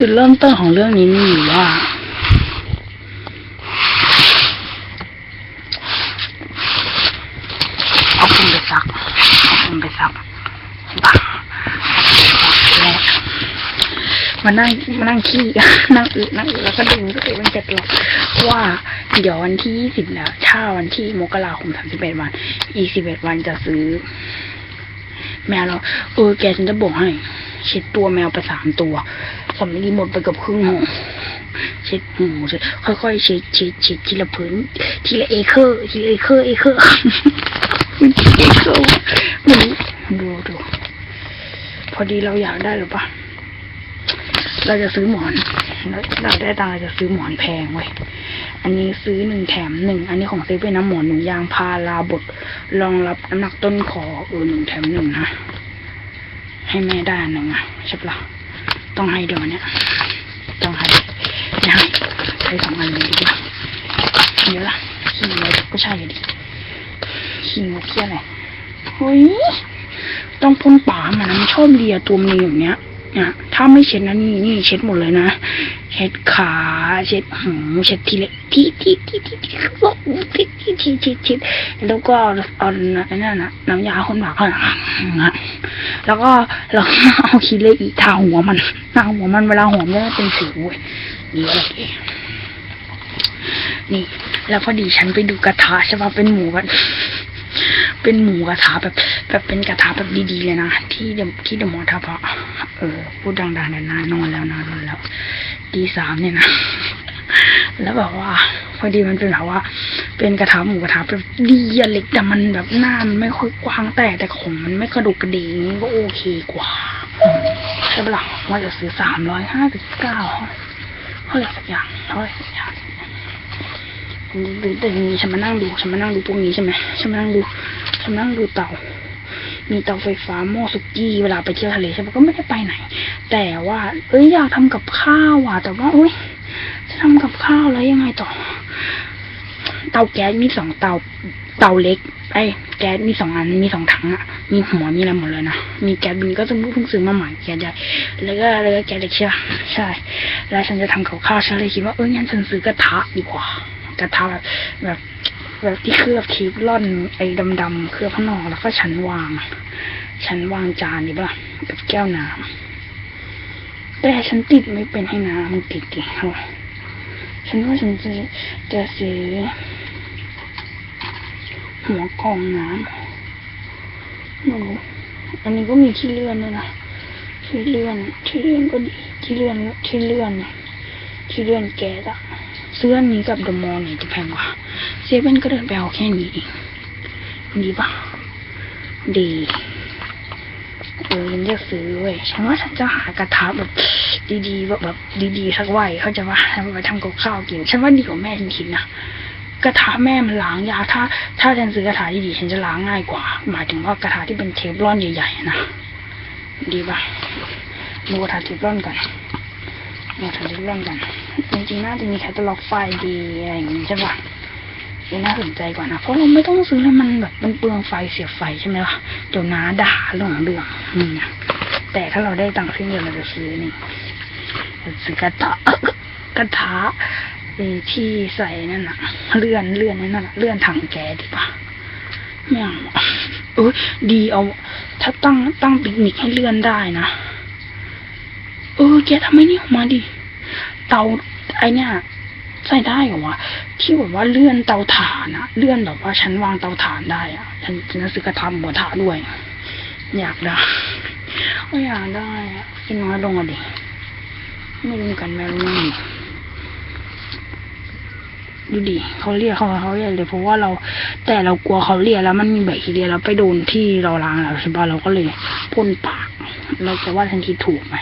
จุดเริ่มต้นของเรื่องนี้มีอยู่ว่า เอาผมไปซัก เอาผมไปซักบ้าแรกมานั่งมานั่งขี้ นั่งอึนั่งอึแล้วก็ดึงตัวเองมันจะตลกว่า เดี๋ยววันที่ยี่สิบแล้วถ้าวันที่มกราคมสามสิบเอ็ดวัน อีสิบเอ็ดวันจะซื้อ แมวเรา เออ แกฉันจะบอกให้เช็ดตัวแมวไปสามตัว สำลีหมดไปกับครึ่งห่อเช็ดหูเช็ดค่อยๆเช็ดเช็ดเช็ดทีละพื้นทีละเอเคอร์ทีละเอเคอร์เอเคอร์มันเอเคอร์มันดูดูพอดีเราอยากได้หรือปะเราจะซื้อหมอนเราได้ตังเราจะซื้อหมอนแพงเว้ยอันนี้ซื้อหนึ่งแถมหนึ่งอันนี้ของเซเว่นนะหมอนหนึ่งยางพาราบดรองรับน้ำหนักต้นคอเออหนึ่งแถมหนึ่งนะให้แม่ได้นหนึ่งอะใช่ปะ ต้องให้เดี๋ยวเนี้ยต้องให้ไม่ให้ใช้สองอันเลยดีกว่าเดี๋ยวล่ะขี้งกก็ใช่อยู่ดิขี้งกเที่ยอะไรเฮ้ยต้องพ่นป่ามันนะมันชอบเลียตัวมันอย่างเนี้ยนี่ยถ้าไม่เช็ดนะนี่นี่เช็ดหมดเลยนะเช็ดขาเช็ดหูเช็ดทีละที่ที่ที่ที่ที่ที่ที่ที่ที่ที่แล้วก็เอาเอันนั้นนะน้ำยาคนปากเขานะ แล้วก็เราเอาคีเลอีทาหัวมันทาหัวมันเวลาหอมจะได้เป็นสิวเว้ยนี่อะไรเองนี่ แล้วพอดีฉันไปดูกระทะใช่ป่ะเป็นหมูกันเป็นหมูกระทะแบบ แบบเป็นกระทะแบบดีๆเลยนะที่เดที่เดมอทัพอะเออพูดดังๆเนี่ยนานอนแล้วนานอนแล้วตีสามเนี่ยนะแล้วแบบว่า พอดีมันเป็นแบบว่า เป็นกระทะหมูกระทะแบบดีอะเล็กแต่มันแบบหน้ามันไม่ค่อยกว้างแต่แต่ของมันไม่กระดุกกระดิงก็โอเคกว่าอืมใช่ปะล่ะว่าจะซื้อสามร้อยห้าสิบเก้าเท่าไหร่สักอย่างเท่าไหร่สักอย่างดูแต่นี้ฉันมานั่งดูฉันมานั่งดูพวกนี้ใช่ไหมฉันมานั่งดูฉันมานั่งดูเตามีเตาไฟฟ้าหม้อสุกี้เวลาไปเที่ยวทะเลใช่ปะก็ไม่ได้ไปไหน แต่ว่า เอ้ยอยากทำกับข้าวอะ แต่ว่าอุ้ยจะทำกับข้าวแล้วยังไงต่อ เตาแก๊สมีสองเตาเตาเล็ก ไอ้แก๊สมีสองอันมีสองถังอะมีหัวมีอะไรหมดเลยนะมีแก๊สบินก็ต้องเพิ่งซื้อมาใหม่แก๊สใหญ่แล้วก็แล้วก็แก๊สเล็กใช่ใช่ แล้วฉันจะทำกับข้าวฉันเลยคิดว่าเอองั้นฉันซื้อกระทะดีกว่ากระทะแบบแบบแบบที่เคลือบเทฟลอนไอ้ดำๆเคลือบข้างนอกแล้วก็ชั้นวาง ชั้นวางจานนี่ปะล่ะกับแก้วน้ำแต่ฉันติดไม่เป็นให้น้ำมันติดดิฉันว่าฉันจะจะซื้อ หัวกรองน้ำไม่รู้อันนี้ก็มีที่เลื่อนด้วยนะที่เลื่อน ที่เลื่อนก็ดีที่เลื่อนที่เลื่อนที่เลื่อนแก๊สอะซื้ออันนี้กับเดอะมอลล์ไหนจะแพงกว่าเซเว่นก็เดินไปเอาแค่นี้เองดีปะดีเออยังจะซื้อเว้ยฉันว่าฉันจะหากระทะแบบ ดีๆแบบแบบดีๆสักไว้เขาใจะว่าทำไปทำกับข้าวกิน ฉันว่าดีกว่าแม่ฉันคิดนะ กระทะแม่มันล้างยากถ้า ถ้าฉันซื้อกระทะดีๆฉันจะล้างง่ายกว่า หมายถึงว่ากระทะที่เป็นเทฟลอนใหญ่ๆนะดีป่ะดูกระทะเทฟลอนก่อนมาถึงเรื่องกันจริงๆน่าจะมีแคตตาล็อกไฟดีอะไรอย่างงี้ใช่ป่ะนี่น่าสนใจกว่านะ เพราะเราไม่ต้องซื้อแล้วมันแบบมันเปลืองไฟเสียบไฟใช่ไหมล่ะเดี๋ยวน้าด่าเรื่องเรื่องนี่ไงแต่ถ้าเราได้ตังค์ขึ้นเดือนเราจะซื้อนี่ซื้อกระทะกระทะ ไอ้ที่ใส่นั่นน่ะ เลื่อนเลื่อนนั่นน่ะ เลื่อนถังแก๊สดีปะไม่เอาเออดีเอา ถ้าตั้งตั้งปิกนิกให้เลื่อนได้นะ เออ แกทำไมนี่ออกมาดิ เตาไอเนี่ยใส่ได้เหรอวะที่แบบว่าเลื่อนเตาถ่านอะเลื่อนแบบว่าฉันวางเตาถ่านได้อะฉันฉันซื้อกระทำหัวถ่านด้วย อยากได้ก็อยากได้กินน้อยลงอะดิไม่รู้กันแม่รู้ไม่ ดูดิเขาเรียกเขาเขาเรียกเลยเพราะว่าเราแต่เรากลัวเขาเรียกแล้วมันมีแบคทีเรียแล้วไปโดนที่เราล้างแล้วใช่ปะเราก็เลยพ่นปาก เราจะว่าฉันคิดถูกไหม